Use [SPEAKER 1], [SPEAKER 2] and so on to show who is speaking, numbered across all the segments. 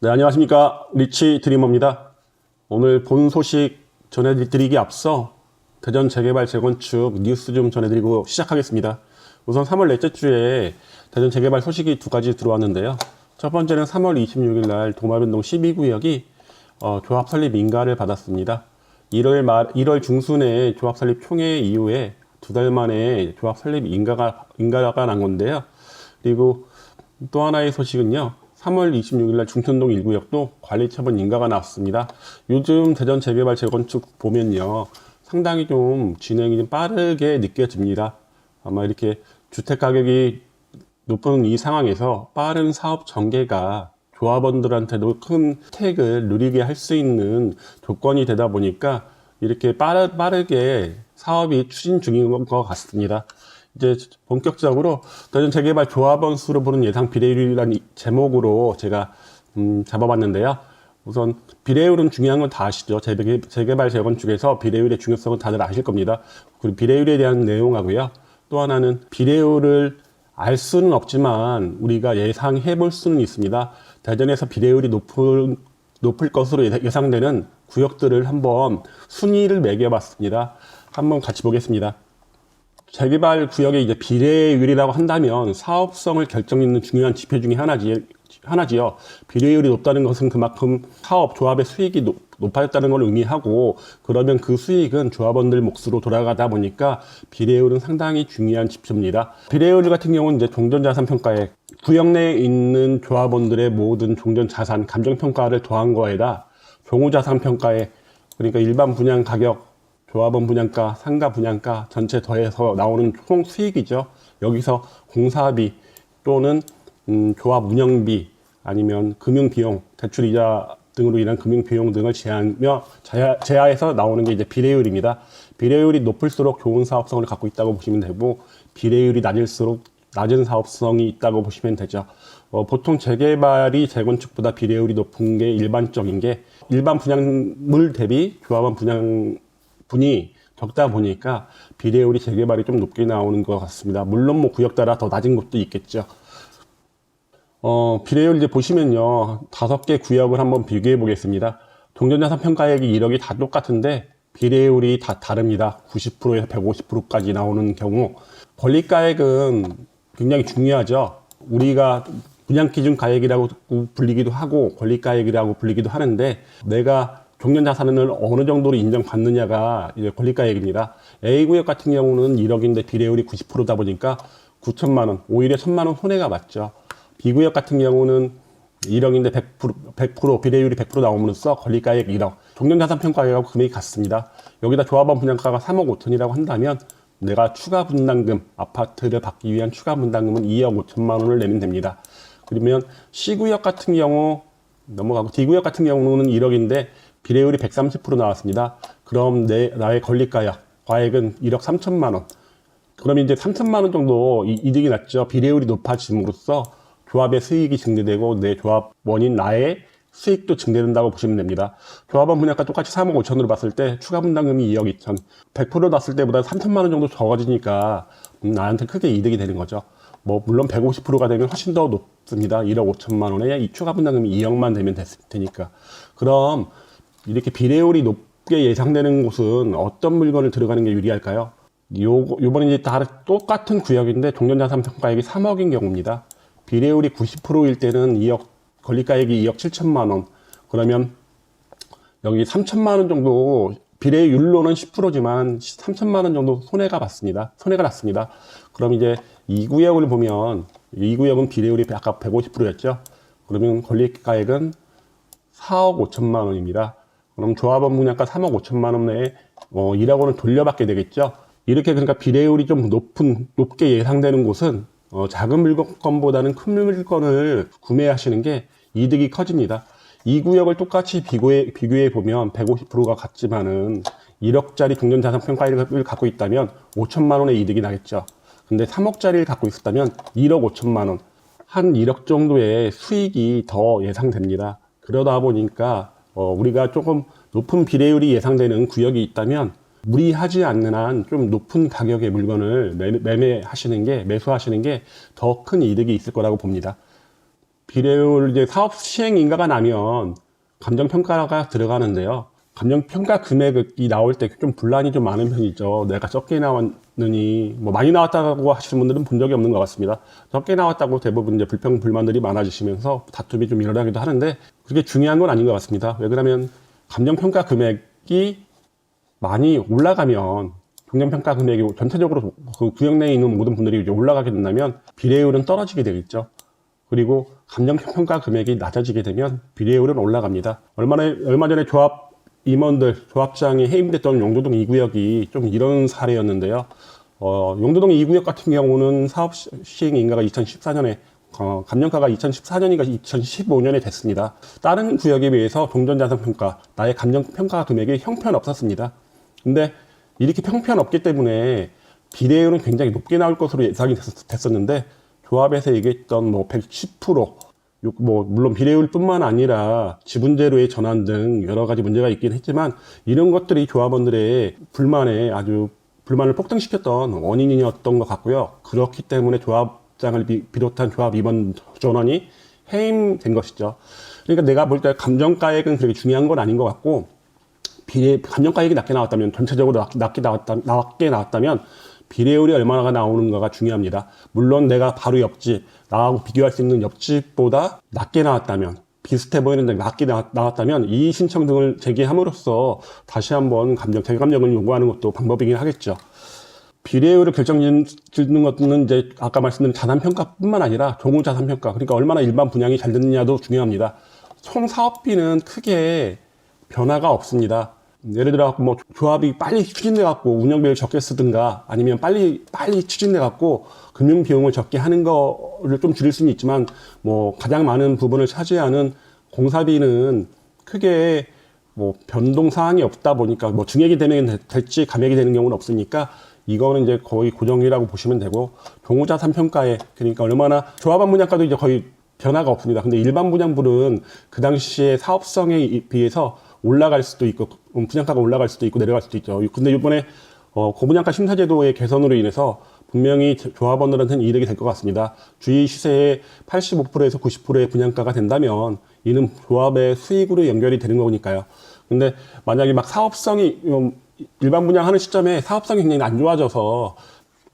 [SPEAKER 1] 네, 안녕하십니까. 리치 드리머입니다. 오늘 본 소식 전해드리기 앞서 대전 재개발 재건축 뉴스 좀 전해드리고 시작하겠습니다. 우선 3월 넷째 주에 대전 재개발 소식이 두 가지 들어왔는데요. 첫 번째는 3월 26일 날 도마변동 12구역이 어, 조합 설립 인가를 받았습니다. 1월 말, 1월 중순에 조합 설립 총회 이후에 두 달 만에 조합 설립 인가가, 인가가 난 건데요. 그리고 또 하나의 소식은요. 3월 26일 날 중천동 1구역도 관리처분 인가가 나왔습니다. 요즘 대전 재개발 재건축 보면요. 상당히 좀 진행이 좀 빠르게 느껴집니다. 아마 이렇게 주택 가격이 높은 이 상황에서 빠른 사업 전개가 조합원들한테도 큰 혜택을 누리게 할 수 있는 조건이 되다 보니까 이렇게 빠르, 빠르게 사업이 추진 중인 것 같습니다. 이제 본격적으로 대전 재개발 조합원 수를 보는 예상 비례율이라는 이 제목으로 제가 음, 잡아봤는데요. 우선 비례율은 중요한 건 다 아시죠? 재개, 재개발 재건축에서 비례율의 중요성은 다들 아실 겁니다. 그리고 비례율에 대한 내용하고요. 또 하나는 비례율을 알 수는 없지만 우리가 예상해 볼 수는 있습니다. 대전에서 비례율이 높은, 높을 것으로 예- 예상되는 구역들을 한번 순위를 매겨봤습니다. 한번 같이 보겠습니다. 재개발 구역의 이제 비례율이라고 한다면 사업성을 결정짓는 중요한 지표 중에 하나지, 하나지요. 비례율이 높다는 것은 그만큼 사업, 조합의 수익이 높, 높아졌다는 걸 의미하고 그러면 그 수익은 조합원들 몫으로 돌아가다 보니까 비례율은 상당히 중요한 지표입니다. 비례율 같은 경우는 이제 종전자산 평가에 구역 내에 있는 조합원들의 모든 종전자산 감정평가를 더한 거에다 종후자산 평가에 그러니까 일반 분양 가격 조합원 분양가, 상가 분양가 전체 더해서 나오는 총 수익이죠. 여기서 공사비 또는 음, 조합 운영비 아니면 금융 비용, 대출 이자 등으로 인한 금융 비용 등을 제하며 제하, 제하해서 나오는 게 이제 비례율입니다. 비례율이 높을수록 좋은 사업성을 갖고 있다고 보시면 되고 비례율이 낮을수록 낮은 사업성이 있다고 보시면 되죠. 어, 보통 재개발이 재건축보다 비례율이 높은 게 일반적인 게 일반 분양물 대비 조합원 분양 분이 적다 보니까 비례율이 재개발이 좀 높게 나오는 것 같습니다. 물론 뭐 구역 따라 더 낮은 곳도 있겠죠. 어, 비례율 이제 보시면요. 다섯 개 구역을 한번 비교해 보겠습니다. 동전자산 평가액이 1억이 다 똑같은데 비례율이 다 다릅니다. 90%에서 150%까지 나오는 경우 권리가액은 굉장히 중요하죠. 우리가 분양 기준 가액이라고 불리기도 하고 권리가액이라고 불리기도 하는데 내가 종전 자산을 어느 정도로 인정받느냐가 이제 권리가액입니다. A구역 같은 경우는 1억인데 비례율이 90%다 보니까 9천만 원, 오히려 1천만 원 손해가 맞죠. B구역 같은 경우는 1억인데 100%, 100% 비례율이 100% 나옴으로써 권리가액 1억, 종전 자산 평가액하고 금액이 같습니다. 여기다 조합원 분양가가 3억 5천이라고 한다면 내가 추가 분담금, 아파트를 받기 위한 추가 분담금은 2억 5천만 원을 내면 됩니다. 그러면 C구역 같은 경우 넘어가고 D구역 같은 경우는 1억인데 비례율이 130% 나왔습니다. 그럼 내 나의 권리가액 과액은 1억 3천만 원. 그럼 이제 3천만 원 정도 이- 이득이 났죠. 비례율이 높아짐으로써 조합의 수익이 증대되고 내 조합원인 나의 수익도 증대된다고 보시면 됩니다. 조합원 분양가 똑같이 3억 5천으로 봤을 때 추가 분담금이 2억 2천. 100% 났을 때보다 3천만 원 정도 적어지니까 음, 나한테 크게 이득이 되는 거죠. 뭐 물론 150%가 되면 훨씬 더 높습니다. 1억 5천만 원에 이 추가 분담금이 2억만 되면 됐, 되니까. 그럼 이렇게 비례율이 높게 예상되는 곳은 어떤 물건을 들어가는 게 유리할까요? 요, 요번에 이제 다 똑같은 구역인데 종전자산 평가액이 3억인 경우입니다. 비례율이 90%일 때는 2억, 권리가액이 2억 7천만 원. 그러면 여기 3천만 원 정도 비례율로는 10%지만 3천만 원 정도 손해가 봤습니다. 손해가 났습니다. 그럼 이제 이 구역을 보면 이 구역은 비례율이 아까 150%였죠. 그러면 권리가액은 4억 5천만 원입니다. 그럼 조합원 분양가 3억 5천만 원 내에 어, 1억 원을 돌려받게 되겠죠. 이렇게 그러니까 비례율이 좀 높은 높게 예상되는 곳은 어, 작은 물건보다는 큰 물건을 구매하시는 게 이득이 커집니다. 이 구역을 똑같이 비교해, 비교해 보면 150%가 같지만은 1억짜리 종전자산 평가액을 갖고 있다면 5천만 원의 이득이 나겠죠. 근데 3억짜리를 갖고 있었다면 1억 5천만 원, 한 1억 정도의 수익이 더 예상됩니다. 그러다 보니까 어, 우리가 조금 높은 비례율이 예상되는 구역이 있다면 무리하지 않는 한 좀 높은 가격의 물건을 매, 매매하시는 게 매수하시는 게 더 큰 이득이 있을 거라고 봅니다. 비례율 이제 사업 시행 인가가 나면 감정 평가가 들어가는데요. 감정 평가 금액이 나올 때 좀 분란이 좀 많은 편이죠. 내가 적게 나왔 느니 뭐 많이 나왔다고 하시는 분들은 본 적이 없는 것 같습니다. 적게 나왔다고 대부분 이제 불평 불만들이 많아지시면서 다툼이 좀 일어나기도 하는데 그게 중요한 건 아닌 것 같습니다. 왜 그러면 감정 평가 금액이 많이 올라가면 경쟁평가 금액이 전체적으로 그 구역 내에 있는 모든 분들이 이제 올라가게 된다면 비례율은 떨어지게 되겠죠. 그리고 감정평가 금액이 낮아지게 되면 비례율은 올라갑니다. 얼마 전에 조합 임원들, 조합장이 해임됐던 용도동 2구역이 좀 이런 사례였는데요. 어, 용도동 2구역 같은 경우는 사업 시- 시행 인가가 2014년에 어, 감정가가 2014년인가 2015년에 됐습니다. 다른 구역에 비해서 종전자산평가, 나의 감정평가 금액이 형편없었습니다. 근데 이렇게 형편없기 때문에 비례율은 굉장히 높게 나올 것으로 예상이 됐- 됐었는데 조합에서 얘기했던 뭐 110%, 요- 뭐 물론 비례율뿐만 아니라 지분제로의 전환 등 여러 가지 문제가 있긴 했지만 이런 것들이 조합원들의 불만에 아주 불만을 폭등시켰던 원인이었던 것 같고요. 그렇기 때문에 조합장을 비, 비롯한 조합 임원 전원이 해임된 것이죠. 그러니까 내가 볼 때 감정가액은 그렇게 중요한 건 아닌 것 같고 비례 감정가액이 낮게 나왔다면 전체적으로 낮- 낮게 나왔다 낮게 나왔다면 비례율이 얼마나 나오는가가 중요합니다. 물론 내가 바로 옆집 나하고 비교할 수 있는 옆집보다 낮게 나왔다면 비슷해 보이는데 낮게 나, 나왔다면 이의 신청 등을 제기함으로써 다시 한번 감정 재감정을 요구하는 것도 방법이긴 하겠죠. 비례율을 결정짓는 것은 이제 아까 말씀드린 자산평가뿐만 아니라 종후 자산평가 그러니까 얼마나 일반 분양이 잘 됐느냐도 중요합니다. 총 사업비는 크게 변화가 없습니다. 예를 들어 뭐 조합이 빨리 추진돼 갖고 운영비를 적게 쓰든가 아니면 빨리 빨리 추진돼 갖고 금융 비용을 적게 하는 거를 좀 줄일 수는 있지만 뭐 가장 많은 부분을 차지하는 공사비는 크게 뭐 변동 사항이 없다 보니까 뭐 증액이 되면 되- 될지 감액이 되는 경우는 없으니까 이거는 이제 거의 고정이라고 보시면 되고 종후자산 평가에 그러니까 얼마나 조합원 분양가도 이제 거의 변화가 없습니다. 근데 일반 분양분은 그 당시에 사업성에 비해서 올라갈 수도 있고 음, 분양가가 올라갈 수도 있고 내려갈 수도 있죠. 근데 이번에 어, 고분양가 심사제도의 개선으로 인해서 분명히 조합원들한테는 이득이 될 것 같습니다. 주위 시세의 85%에서 90%의 분양가가 된다면 이는 조합의 수익으로 연결이 되는 거니까요. 근데 만약에 막 사업성이 음, 일반 분양하는 시점에 사업성이 굉장히 안 좋아져서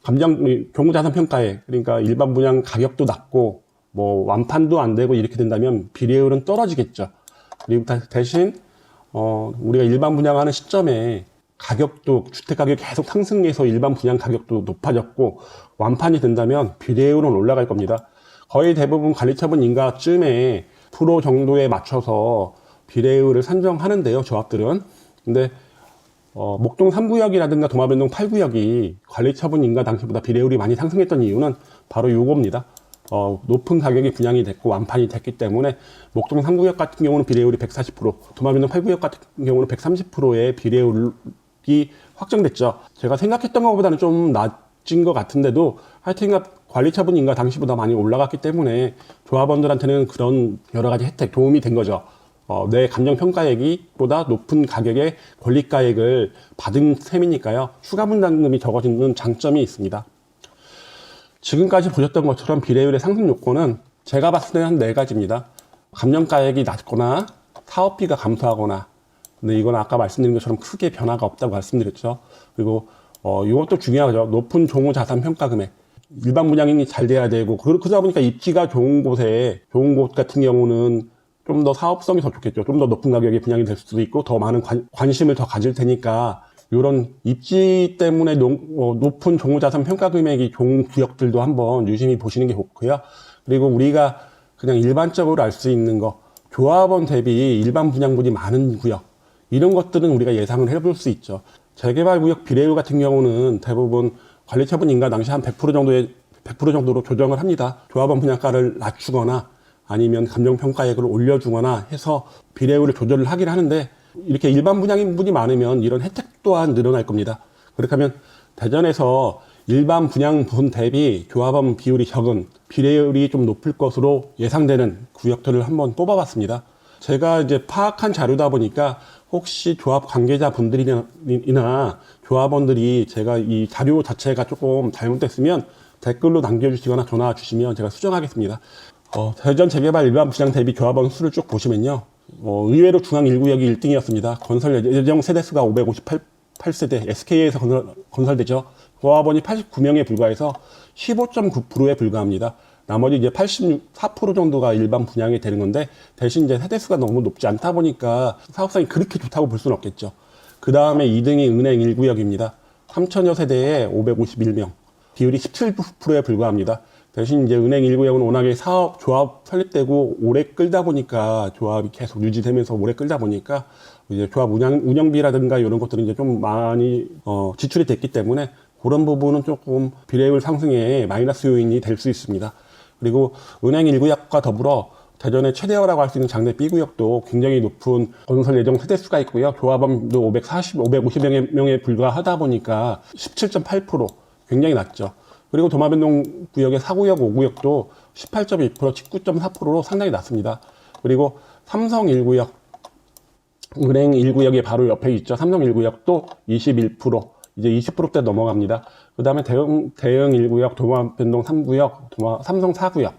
[SPEAKER 1] 감정 경우자산 평가에 그러니까 일반 분양 가격도 낮고 뭐 완판도 안 되고 이렇게 된다면 비례율은 떨어지겠죠. 그리고 다- 대신 어 우리가 일반 분양하는 시점에 가격도 주택 가격이 계속 상승해서 일반 분양 가격도 높아졌고 완판이 된다면 비례율은 올라갈 겁니다. 거의 대부분 관리처분 인가쯤에 프로 정도에 맞춰서 비례율을 산정하는데요, 조합들은. 근데 어, 목동 3구역이라든가 도마변동 8구역이 관리처분 인가 당시보다 비례율이 많이 상승했던 이유는 바로 요겁니다. 어, 높은 가격이 분양이 됐고 완판이 됐기 때문에 목동 3구역 같은 경우는 비례율이 140%, 도마변동 8구역 같은 경우는 130%의 비례율이 확정됐죠. 제가 생각했던 것보다는 좀 낮은 것 같은데도 하여튼 관리처분 인가 당시보다 많이 올라갔기 때문에 조합원들한테는 그런 여러 가지 혜택, 도움이 된 거죠. 어, 내 감정 평가액이 보다 높은 가격의 권리가액을 받은 셈이니까요. 추가 분담금이 적어지는 장점이 있습니다. 지금까지 보셨던 것처럼 비례율의 상승 요건은 제가 봤을 때는 한 네 가지입니다. 감정가액이 낮거나 사업비가 감소하거나 근데 이건 아까 말씀드린 것처럼 크게 변화가 없다고 말씀드렸죠. 그리고 어, 이것도 중요하죠. 높은 종후 자산 평가 금액. 일반 분양이 잘 돼야 되고 그러- 그러다 보니까 입지가 좋은 곳에 좋은 곳 같은 경우는 좀 더 사업성이 더 좋겠죠. 좀 더 높은 가격에 분양이 될 수도 있고 더 많은 관, 심을더 가질 테니까 이런 입지 때문에 농- 어, 높은 종후자산 평가 금액이 좋은 구역들도 한번 유심히 보시는 게 좋고요. 그리고 우리가 그냥 일반적으로 알 수 있는 거 조합원 대비 일반 분양분이 많은 구역 이런 것들은 우리가 예상을 해볼 수 있죠. 재개발 구역 비례율 같은 경우는 대부분 관리처분 인가 당시 한 100% 정도의 100% 정도로 조정을 합니다. 조합원 분양가를 낮추거나 아니면 감정평가액을 올려주거나 해서 비례율을 조절을 하긴 하는데 이렇게 일반 분양인 분이 많으면 이런 혜택 또한 늘어날 겁니다. 그렇게 하면 대전에서 일반 분양분 대비 조합원 비율이 적은 비례율이 좀 높을 것으로 예상되는 구역들을 한번 뽑아봤습니다. 제가 이제 파악한 자료다 보니까 혹시 조합 관계자 분들이나 조합원들이 제가 이 자료 자체가 조금 잘못됐으면 댓글로 남겨주시거나 전화 주시면 제가 수정하겠습니다. 어, 대전 재개발 일반 분양 대비 조합원 수를 쭉 보시면요. 어, 의외로 중앙 1구역이 1등이었습니다. 건설 예정 세대수가 558세대, SK에서 건설, 건설되죠. 조합원이 89명에 불과해서 15.9%에 불과합니다. 나머지 이제 84% 정도가 일반 분양이 되는 건데 대신 이제 세대수가 너무 높지 않다 보니까 사업성이 그렇게 좋다고 볼 수는 없겠죠. 그 다음에 2등이 은행 1구역입니다. 3천여 세대에 551명. 비율이 17%에 불과합니다. 대신 이제 은행 1구역은 워낙에 사업, 조합 설립되고 오래 끌다 보니까 조합이 계속 유지되면서 오래 끌다 보니까 이제 조합 운영, 운영비라든가 이런 것들은 이제 좀 많이 어, 지출이 됐기 때문에 그런 부분은 조금 비례율 상승에 마이너스 요인이 될 수 있습니다. 그리고 은행 1구역과 더불어 대전의 최대어라고 할 수 있는 장내 B구역도 굉장히 높은 건설 예정 세대수가 있고요. 조합원도 540, 550명에 명에 불과하다 보니까 17.8% 굉장히 낮죠. 그리고 도마변동 구역의 4구역, 5구역도 18.2%, 19.4%로 상당히 낮습니다. 그리고 삼성 1구역, 은행 1구역이 바로 옆에 있죠. 삼성 1구역도 21%, 이제 20%대 넘어갑니다. 그 다음에 대응, 대응 1구역, 도마변동 3구역, 도마, 삼성 4구역,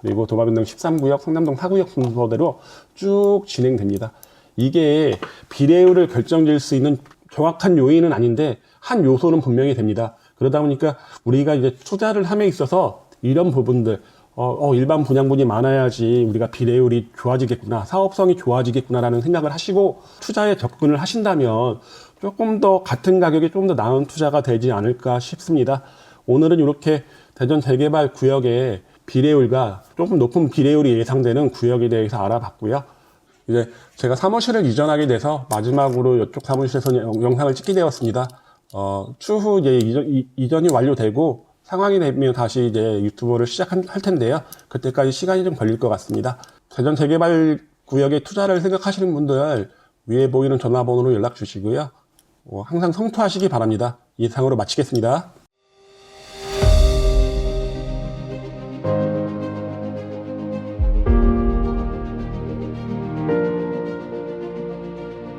[SPEAKER 1] 그리고 도마변동 13구역, 성남동 4구역 순서대로 쭉 진행됩니다. 이게 비례율을 결정질 수 있는 정확한 요인은 아닌데 한 요소는 분명히 됩니다. 그러다 보니까 우리가 이제 투자를 함에 있어서 이런 부분들 어, 어, 일반 분양분이 많아야지 우리가 비례율이 좋아지겠구나, 사업성이 좋아지겠구나라는 생각을 하시고 투자에 접근을 하신다면 조금 더 같은 가격에 좀더 나은 투자가 되지 않을까 싶습니다. 오늘은 이렇게 대전 재개발 구역의 비례율과 조금 높은 비례율이 예상되는 구역에 대해서 알아봤고요. 이제 제가 사무실을 이전하게 돼서 마지막으로 이쪽 사무실에서 영- 영상을 찍게 되었습니다. 어, 추후 이제 이전, 이- 완료되고 상황이 되면 다시 이제 유튜브를 시작할 텐데요. 그때까지 시간이 좀 걸릴 것 같습니다. 대전 재개발 구역에 투자를 생각하시는 분들 위에 보이는 전화번호로 연락 주시고요. 어, 항상 성투하시기 바랍니다. 이상으로 마치겠습니다.